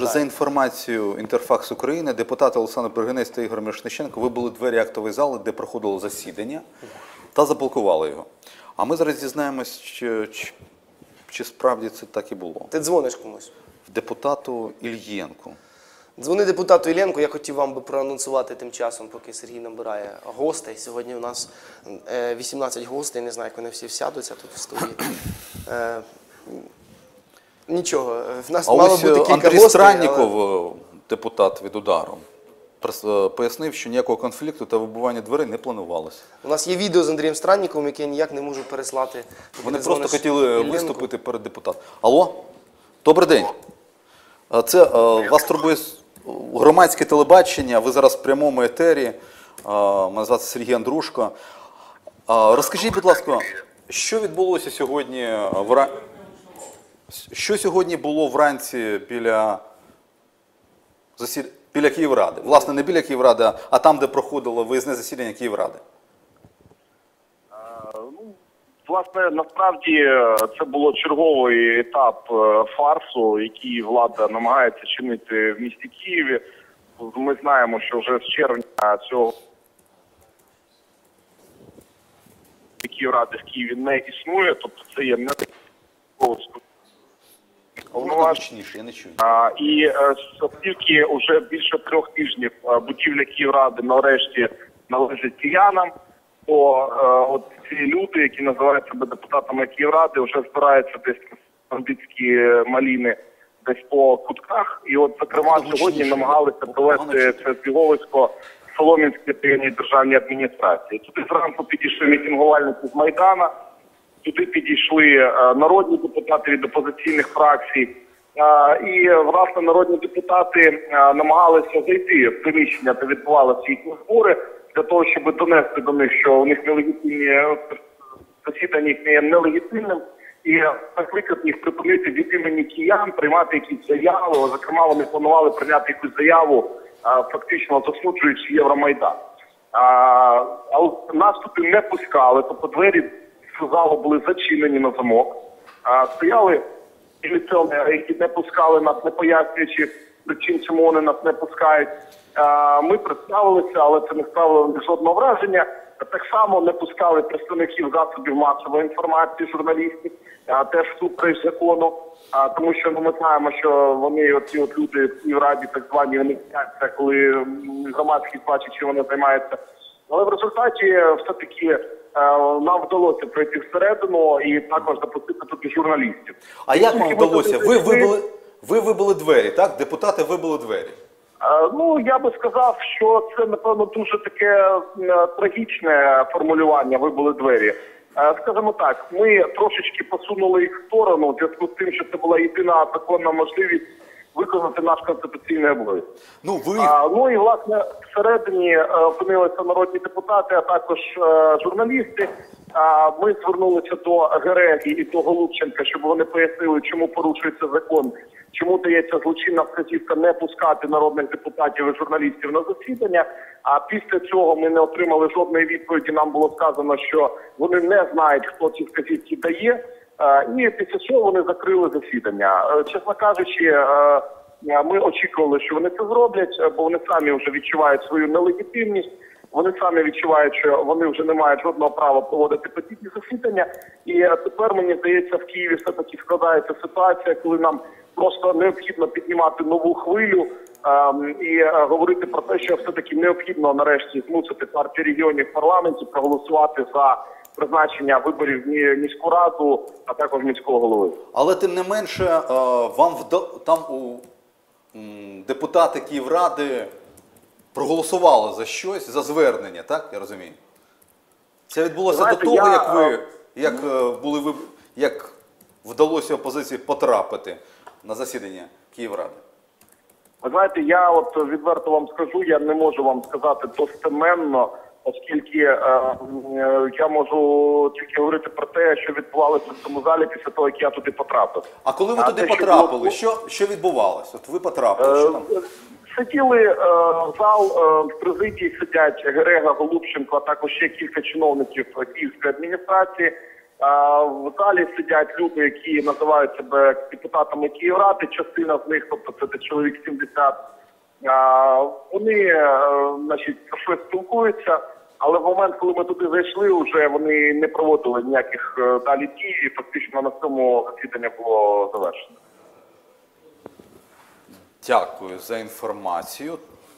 За інформацією Інтерфакс України, депутати Олександр Бригинець та Ігор Мірошниченко вибили двері актової зали, де проходило засідання, та заблокували його. А ми зараз дізнаємось, чи, чи, чи справді це так і було. Ти дзвониш комусь. Депутату Ільєнку. Дзвони депутату Іллєнку. Я хотів вам би проанонсувати тим часом, поки Сергій набирає гостей. Сьогодні у нас е, 18 гостей, не знаю, як вони всі всядуться тут в студії. Нічого, в нас А мало ось бути е, кілька Андрій гостей. Странніков, але- е, депутат від удару, е, пояснив, що ніякого конфлікту та вибивання дверей не планувалося. У нас є відео з Андрієм Странніковим, яке я ніяк не можу переслати. Вони просто хотіли Іллєнку. виступити перед депутатом. Алло? Добрий день. Це вас турбує громадське телебачення. Ви зараз в прямому етері. Мене звати Сергій Андрушко. Розкажіть, будь ласка, що відбулося сьогодні вра... Що сьогодні було вранці біля засід... біля Київради? Власне, не біля Київради, а там, де проходило виїзне засідання Київради. Ну, власне, насправді е, це було черговий етап е, фарсу, який влада намагається чинити в місті Києві. Ми знаємо, що вже з червня цього Київради в Києві не існує, тобто це є не Можна гучніше, я не чую. А, і е, оскільки вже більше трьох тижнів е, будівля Київради нарешті належить киянам, то е, от ці люди, які називають себе депутатами Київради, вже збираються десь бандитські маліни десь по кутках. І от, зокрема, сьогодні намагалися провести це збіговисько Солом'янській районній державній адміністрації. Туди зранку підійшли мітингувальники з Майдана. Туди підійшли е, народні депутати від опозиційних фракцій. Е, І власне народні депутати е, намагалися зайти в приміщення, де відбувалися їхні збори, для того, щоб донести до них, що у них нелегітимні засідання їхнє є нелегітимним, і закликати їх припинити від імені киян, приймати якісь заяви. Зокрема, вони планували прийняти якусь заяву, фактично засуджуючи Євромайдан. А, але нас не пускали, тобто двері в залу були зачинені на замок. Стояли міліціонери, які не пускали нас, не пояснюючи причин, чому вони нас не пускають. Ми представилися, але це не справило жодного враження. Так само не пускали представників засобів масової інформації, журналістів, теж супереч закону. А, тому що ну, ми знаємо, що вони, оці от люди в Київраді, так звані, вони сняться, коли громадськість бачить, чим вони займаються. Але в результаті е, все-таки е, нам вдалося пройти всередину і також запустити тут і журналістів. А як вам вдалося? Ви вибили, ви вибили двері, так? Депутати вибили двері. Е, Ну, я би сказав, що це, напевно, дуже таке е, трагічне формулювання вибули двері. Е, Скажімо так, ми трошечки посунули їх в сторону в зв'язку з тим, що це була єдина законна можливість виконати наш конституційний обов'язок. Ну, ви А, ну і власне всередині е, опинилися народні депутати, а також е, журналісти. А, ми звернулися до Гереги і до Голубченка, щоб вони пояснили, чому порушується закон, чому дається злочинна вказівка не пускати народних депутатів і журналістів на засідання. А після цього ми не отримали жодної відповіді. Нам було сказано, що вони не знають, хто ці вказівки дає. Е, І після цього вони закрили засідання. Е, Чесно кажучи, е, ми очікували, що вони це зроблять, бо вони самі вже відчувають свою нелегітимність. Вони самі відчувають, що вони вже не мають жодного права проводити подібні засідання. І тепер мені здається, в Києві все таки складається ситуація, коли нам просто необхідно піднімати нову хвилю ем, і говорити про те, що все таки необхідно нарешті змусити партію регіонів в парламенті проголосувати за призначення виборів в міську раду, а також міського голови. Але тим не менше, е, вам там у депутати Київради проголосували за щось, за звернення, так? Я розумію. Це відбулося Знаєте, до того, я, як ви е, як е, були ви як вдалося опозиції потрапити на засідання Київради. Ви знаєте, я от відверто вам скажу, я не можу вам сказати достеменно, оскільки е, е, я можу тільки говорити про те, що відбувалося в цьому залі після того, як я туди потрапив. А коли ви А туди те, що потрапили, було- що, що відбувалося? От ви потрапили, що там? Е, Сиділи е, зал е, в президії сидять Герега Голубченко, а також ще кілька чиновників Київської адміністрації. Е, В залі сидять люди, які називають себе депутатами Київради, частина з них, тобто це десь чоловік 70. А, Вони, е, значить, про щось спілкуються, але в момент, коли ми туди зайшли, вже вони не проводили ніяких е, далі дій, і фактично на цьому засідання було завершено. Дякую за інформацію.